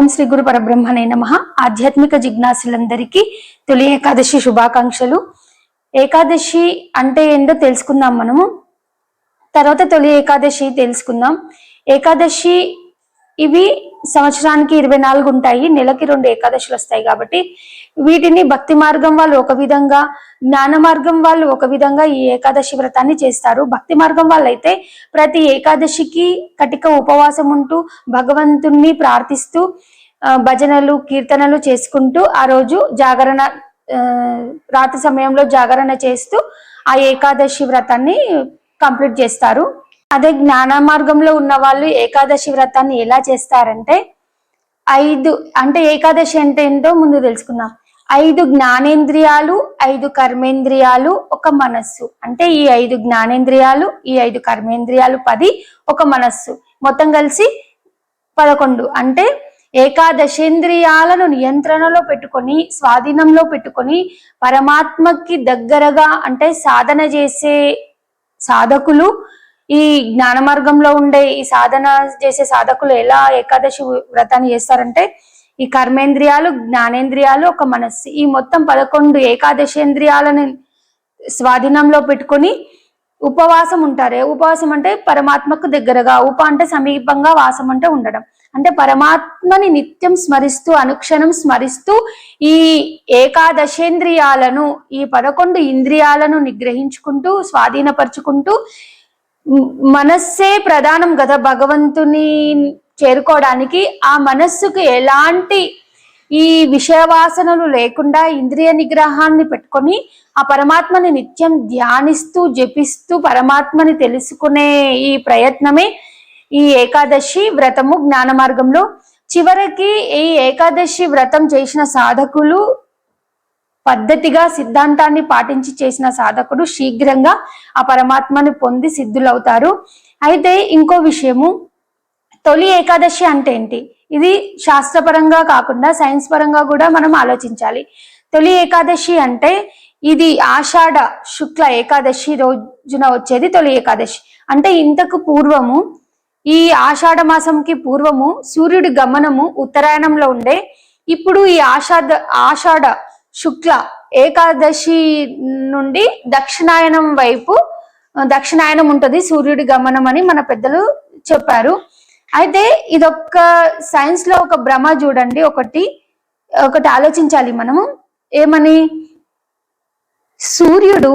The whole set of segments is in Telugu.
ఓం శ్రీ గురు పరబ్రహ్మణే నమ. ఆధ్యాత్మిక జిజ్ఞాసులందరికీ తొలి ఏకాదశి శుభాకాంక్షలు. ఏకాదశి అంటే ఏంటో తెలుసుకుందాం మనము. తర్వాత తొలి ఏకాదశి తెలుసుకుందాం. ఏకాదశి ఇవి సంవత్సరానికి ఇరవై నాలుగు ఉంటాయి నెలకి రెండు ఏకాదశులు వస్తాయి కాబట్టి వీటిని భక్తి మార్గం వాళ్ళు ఒక విధంగా జ్ఞాన మార్గం వాళ్ళు ఒక విధంగా ఈ ఏకాదశి వ్రతాన్ని చేస్తారు. భక్తి మార్గం వాళ్ళైతే ప్రతి ఏకాదశికి కటిక ఉపవాసం ఉంటూ భగవంతుణ్ణి ప్రార్థిస్తూ భజనలు కీర్తనలు చేసుకుంటూ ఆ రోజు జాగరణ రాత్రి సమయంలో జాగరణ చేస్తూ ఆ ఏకాదశి వ్రతాన్ని కంప్లీట్ చేస్తారు. అదే జ్ఞాన మార్గంలో ఉన్న వాళ్ళు ఏకాదశి వ్రతాన్ని ఎలా చేస్తారంటే ఐదు అంటే ఏకాదశి అంటే ఏంటో ముందు తెలుసుకుందాం. ఐదు జ్ఞానేంద్రియాలు ఐదు కర్మేంద్రియాలు ఒక మనస్సు. అంటే ఈ ఐదు జ్ఞానేంద్రియాలు ఈ ఐదు కర్మేంద్రియాలు పది ఒక మనస్సు. మొత్తం కలిసి పదకొండు. అంటే ఏకాదశేంద్రియాలను నియంత్రణలో పెట్టుకొని స్వాధీనంలో పెట్టుకొని పరమాత్మకి దగ్గరగా అంటే సాధన చేసే సాధకులు ఈ జ్ఞాన మార్గంలో ఉండే ఈ సాధన చేసే సాధకులు ఎలా ఏకాదశి వ్రతాన్ని చేస్తారంటే ఈ కర్మేంద్రియాలు జ్ఞానేంద్రియాలు ఒక మనస్సు ఈ మొత్తం పదకొండు ఏకాదశేంద్రియాలను స్వాధీనంలో పెట్టుకొని ఉపవాసం ఉంటారే. ఉపవాసం అంటే పరమాత్మకు దగ్గరగా ఉప అంటే సమీపంగా వాసం అంటే ఉండడం. అంటే పరమాత్మని నిత్యం స్మరిస్తూ అనుక్షణం స్మరిస్తూ ఈ ఏకాదశేంద్రియాలను ఈ పదకొండు ఇంద్రియాలను నిగ్రహించుకుంటూ స్వాధీనపరుచుకుంటూ మనస్సే ప్రధానం కదా భగవంతుని చేరుకోవడానికి. ఆ మనస్సుకు ఎలాంటి ఈ విషయవాసనలు లేకుండా ఇంద్రియ నిగ్రహాన్ని పెట్టుకొని ఆ పరమాత్మని నిత్యం ధ్యానిస్తూ జపిస్తూ పరమాత్మని తెలుసుకునే ఈ ప్రయత్నమే ఈ ఏకాదశి వ్రతము జ్ఞాన మార్గంలో. చివరికి ఈ ఏకాదశి వ్రతం చేసిన సాధకులు పద్ధతిగా సిద్ధాంతాన్ని పాటించి చేసిన సాధకుడు శీఘ్రంగా ఆ పరమాత్మని పొంది సిద్ధులవుతారు. అయితే ఇంకో విషయము తొలి ఏకాదశి అంటే ఏంటి? ఇది శాస్త్రపరంగా కాకుండా సైన్స్ పరంగా కూడా మనం ఆలోచించాలి. తొలి ఏకాదశి అంటే ఇది ఆషాఢ శుక్ల ఏకాదశి రోజున వచ్చేది తొలి ఏకాదశి. అంటే ఇంతకు పూర్వము ఈ ఆషాఢ మాసంకి పూర్వము సూర్యుడి గమనము ఉత్తరాయణంలో ఉండే ఇప్పుడు ఈ ఆషాఢ ఆషాఢ శుక్ల ఏకాదశి నుండి దక్షిణాయనం వైపు దక్షిణాయనం ఉంటుంది సూర్యుడి గమనం అని మన పెద్దలు చెప్పారు. అయితే ఇదొక సైన్స్లో ఒక భ్రమ చూడండి ఒకటి ఒకటి ఆలోచించాలి మనము. ఏమని? సూర్యుడు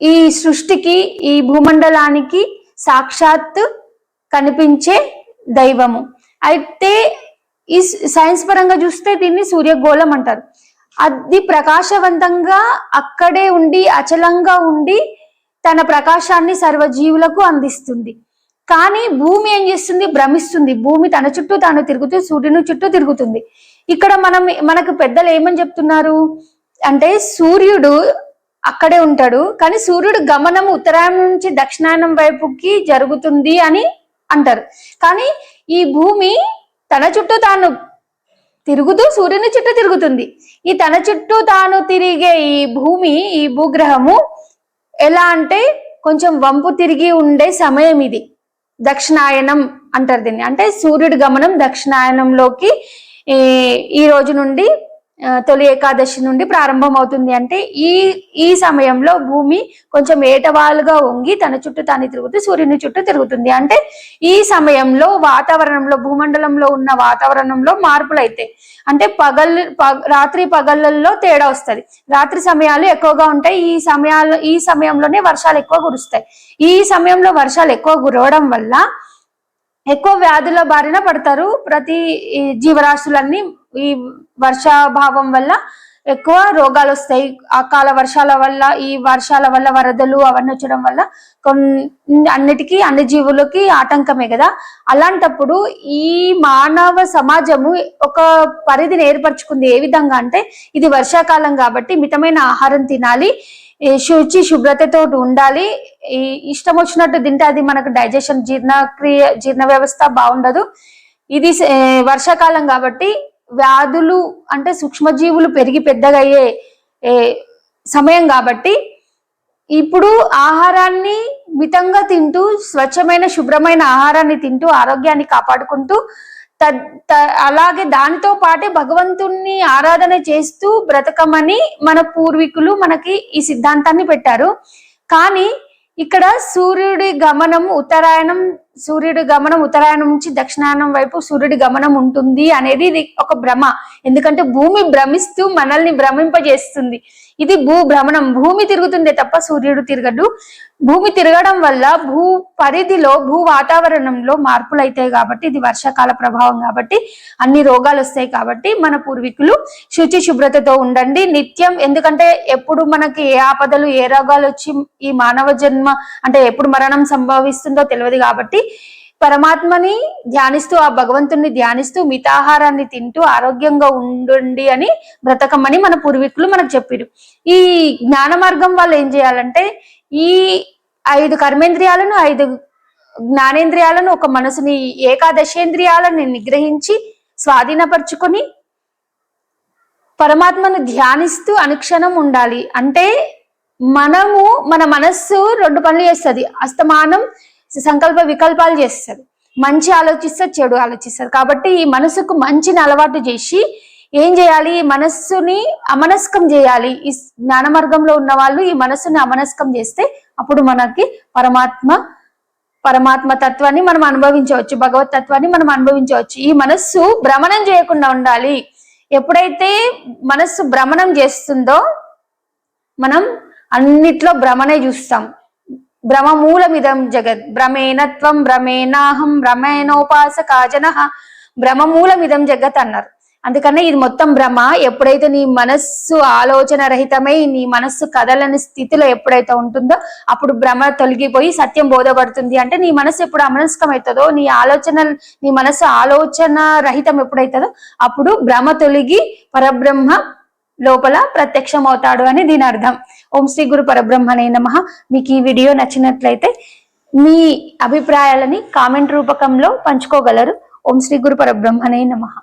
ఈ సృష్టికి ఈ భూమండలానికి సాక్షాత్ కనిపించే దైవము. అయితే ఈ సైన్స్ పరంగా చూస్తే దీన్ని సూర్యగోళం అంటారు. అది ప్రకాశవంతంగా అక్కడే ఉండి అచలంగా ఉండి తన ప్రకాశాన్ని సర్వజీవులకు అందిస్తుంది. కానీ భూమి ఏం చేస్తుంది? భ్రమిస్తుంది. భూమి తన చుట్టూ తాను తిరుగుతూ సూర్యుని చుట్టూ తిరుగుతుంది. ఇక్కడ మనం మనకు పెద్దలు ఏమని చెప్తున్నారు? అంటే సూర్యుడు అక్కడే ఉంటాడు కానీ సూర్యుడు గమనం ఉత్తరాయణం నుంచి దక్షిణాయనం వైపుకి జరుగుతుంది అని అంటారు. కానీ ఈ భూమి తన చుట్టూ తాను తిరుగుతూ సూర్యుని చుట్టూ తిరుగుతుంది. ఈ తన చుట్టూ తాను తిరిగే ఈ భూమి ఈ భూగ్రహము ఎలా అంటే కొంచెం వంపు తిరిగి ఉండే సమయం ఇది. దక్షిణాయనం అంటారు దీన్ని. అంటే సూర్యుడి గమనం దక్షిణాయనంలోకి ఈ ఈ రోజు నుండి తొలి ఏకాదశి నుండి ప్రారంభం అవుతుంది అంటే ఈ ఈ సమయంలో భూమి కొంచెం ఏటవాలుగా వంగి తన చుట్టూ తాను తిరుగుతూ సూర్యుని చుట్టూ తిరుగుతుంది. అంటే ఈ సమయంలో వాతావరణంలో భూమండలంలో ఉన్న వాతావరణంలో మార్పులు అవుతాయి అంటే పగల్ పగ- రాత్రి పగళ్ళల్లో తేడా వస్తుంది. రాత్రి సమయాలు ఎక్కువగా ఉంటాయి. ఈ సమయాలు ఈ సమయంలోనే వర్షాలు ఎక్కువ కురుస్తాయి. ఈ సమయంలో వర్షాలు ఎక్కువ కురవడం వల్ల ఎక్కువ వ్యాధుల బారిన పడతారు. ప్రతి జీవరాశులన్నీ ఈ వర్షాభావం వల్ల ఎక్కువ రోగాలు వస్తాయి అకాల వర్షాల వల్ల ఈ వర్షాల వల్ల వరదలు అవన్నీ వచ్చడం వల్ల కొన్ని అన్నిటికీ అన్ని జీవులకి ఆటంకమే కదా. అలాంటప్పుడు ఈ మానవ సమాజము ఒక పరిధిని ఏర్పరచుకుంది ఏ విధంగా అంటే ఇది వర్షాకాలం కాబట్టి మితమైన ఆహారం తినాలి శుచి శుభ్రతతో ఉండాలి. ఈ ఇష్టం వచ్చినట్టు తింటే అది మనకు డైజెషన్ జీర్ణక్రియ జీర్ణ వ్యవస్థ బాగుండదు. ఇది వర్షాకాలం కాబట్టి వ్యాధులు అంటే సూక్ష్మజీవులు పెరిగి పెద్దగా అయ్యే ఏ, సమయం కాబట్టి ఇప్పుడు ఆహారాన్ని మితంగా తింటూ స్వచ్ఛమైన శుభ్రమైన ఆహారాన్ని తింటూ ఆరోగ్యాన్ని కాపాడుకుంటూ తద్- త- అలాగే దానితో పాటే భగవంతుణ్ణి ఆరాధన చేస్తూ బ్రతకమని మన పూర్వీకులు మనకి ఈ సిద్ధాంతాన్ని పెట్టారు. కానీ ఇక్కడ సూర్యుడి గమనం ఉత్తరాయణం సూర్యుడి గమనం ఉత్తరాయణం నుంచి దక్షిణాయనం వైపు సూర్యుడి గమనం ఉంటుంది అనేది ఇది ఒక భ్రమ. ఎందుకంటే భూమి భ్రమిస్తూ మనల్ని భ్రమింపజేస్తుంది. ఇది భూ భ్రమణం. భూమి తిరుగుతుందే తప్ప సూర్యుడు తిరగడు. భూమి తిరగడం వల్ల భూ పరిధిలో భూ వాతావరణంలో మార్పులు అవుతాయి కాబట్టి ఇది వర్షాకాల ప్రభావం కాబట్టి అన్ని రోగాలు వస్తాయి కాబట్టి మన పూర్వీకులు శుచి శుభ్రతతో ఉండండి. నిత్యం ఎందుకంటే ఎప్పుడు మనకి ఏ ఆపదలు ఏ రోగాలు వచ్చి ఈ మానవ జన్మ అంటే ఎప్పుడు మరణం సంభవిస్తుందో తెలియదు కాబట్టి పరమాత్మని ధ్యానిస్తూ ఆ భగవంతుణ్ణి ధ్యానిస్తూ మితాహారాన్ని తింటూ ఆరోగ్యంగా ఉండండి అని బ్రతకమని మన పూర్వీకులు మనకు చెప్పారు ఈ జ్ఞాన మార్గం వాళ్ళు ఏం చేయాలంటే ఈ ఐదు కర్మేంద్రియాలను ఐదు జ్ఞానేంద్రియాలను ఒక మనసుని ఏకాదశేంద్రియాలను నిగ్రహించి స్వాధీనపరుచుకొని పరమాత్మను ధ్యానిస్తూ అనుక్షణం ఉండాలి. అంటే మనము మన మనస్సు రెండు పనులు చేస్తుంది. అస్తమానం సంకల్ప వికల్పాలు చేస్తారు మంచి ఆలోచిస్తారు చెడు ఆలోచిస్తారు కాబట్టి ఈ మనసుకు మంచిని అలవాటు చేసి ఏం చేయాలి? ఈ మనస్సుని అమనస్కం చేయాలి. ఈ జ్ఞాన మార్గంలో ఉన్న వాళ్ళు ఈ మనస్సుని అమనస్కం చేస్తే అప్పుడు మనకి పరమాత్మ పరమాత్మ తత్వాన్ని మనం అనుభవించవచ్చు. భగవత్ తత్వాన్ని మనం అనుభవించవచ్చు. ఈ మనస్సు భ్రమణం చేయకుండా ఉండాలి. ఎప్పుడైతే మనస్సు భ్రమణం చేస్తుందో మనం అన్నిట్లో భ్రమణే చూస్తాం. భ్రమమూలమిదం జగత్ భ్రమేణత్వం భ్రమేణాహం భ్రమేణోపాసకా జన భ్రమమూలమిదం జగత్ అన్నారు అందుకనే ఇది మొత్తం భ్రమ ఎప్పుడైతే నీ మనస్సు ఆలోచన రహితమై నీ మనస్సు కదలని స్థితిలో ఎప్పుడైతే ఉంటుందో అప్పుడు భ్రమ తొలగిపోయి సత్యం బోధపడుతుంది. అంటే నీ మనస్సు ఎప్పుడు అమనస్కం అవుతుందో నీ ఆలోచన నీ మనస్సు ఆలోచన రహితం ఎప్పుడైతుందో అప్పుడు భ్రమ తొలగి పరబ్రహ్మ లోపల ప్రత్యక్షం అవుతాడు అని దీని అర్థం. ఓం శ్రీ గురు పరబ్రహ్మనే నమ. మీకు ఈ వీడియో నచ్చినట్లయితే మీ అభిప్రాయాలని కామెంట్ రూపకంలో పంచుకోగలరు. ఓం శ్రీ గురు పరబ్రహ్మనే నమః.